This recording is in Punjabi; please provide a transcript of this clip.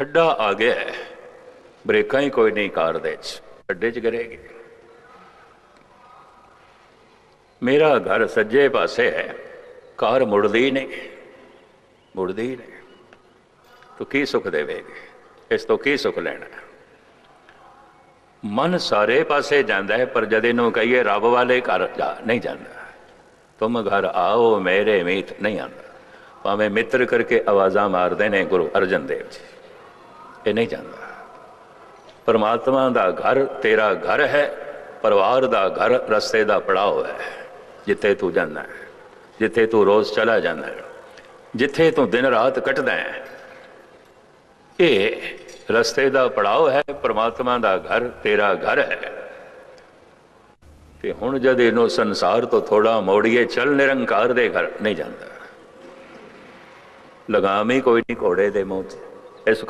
ਖੱਡਾ ਆ ਗਿਆ ਹੈ। ਬ੍ਰੇਕਾਂ ਹੀ ਕੋਈ ਨਹੀਂ ਕਾਰ ਦੇ ਚ ਖੱਡੇ ਚ ਗਿਰੇਗੀ। ਮੇਰਾ ਘਰ ਸੱਜੇ ਪਾਸੇ ਹੈ। ਕਾਰ ਮੁੜਦੀ ਨਹੀਂ। ਮੁੜਦੀ ਨਹੀਂ। ਤੂੰ ਕੀ ਸੁੱਖ ਦੇਵੇਗੀ? ਇਸ ਤੋਂ ਕੀ ਸੁੱਖ ਲੈਣਾ? ਮਨ ਸਾਰੇ ਪਾਸੇ ਜਾਂਦਾ ਹੈ, ਪਰ ਜਦ ਇਹਨੂੰ ਕਹੀਏ ਰੱਬ ਵਾਲੇ ਘਰ ਜਾ ਨਹੀਂ ਜਾਂਦਾ। ਤੁਮ ਘਰ ਆਓ, ਮੇਰੇ ਮੀਤ ਨਹੀਂ ਆਉਂਦਾ। ਭਾਵੇਂ ਮਿੱਤਰ ਕਰਕੇ ਆਵਾਜ਼ਾਂ ਮਾਰਦੇ ਨੇ ਗੁਰੂ ਅਰਜਨ ਦੇਵ ਜੀ। ਇਹ ਨਹੀਂ ਜਾਂਦਾ। ਪਰਮਾਤਮਾ ਦਾ ਘਰ ਤੇਰਾ ਘਰ ਹੈ, ਪਰਿਵਾਰ ਦਾ ਘਰ ਰਸਤੇ ਦਾ ਪੜਾਅ ਹੈ। ਜਿੱਥੇ ਤੂੰ ਜਾਂਦਾ ਹੈ, ਜਿੱਥੇ ਤੂੰ ਰੋਜ਼ ਚਲਾ ਜਾਂਦਾ ਹੈ, ਜਿੱਥੇ ਤੂੰ ਦਿਨ ਰਾਤ ਕੱਟਦਾ ਹੈ, ਇਹ ਰਸਤੇ ਦਾ ਪੜਾਅ ਹੈ, ਪਰਮਾਤਮਾ ਦਾ ਘਰ ਤੇਰਾ ਘਰ ਹੈ। ਤੇ ਹੁਣ ਜਦ ਇਹਨੂੰ ਸੰਸਾਰ ਤੋਂ ਥੋੜਾ ਮੋੜੀਏ, ਚੱਲ ਨਿਰੰਕਾਰ ਦੇ ਘਰ ਨਹੀਂ ਜਾਂਦਾ। ਲਗਾਮ ਹੀ ਕੋਈ ਨਹੀਂ ਘੋੜੇ ਦੇ ਮੂੰਹ ਤੇ। ਇਸ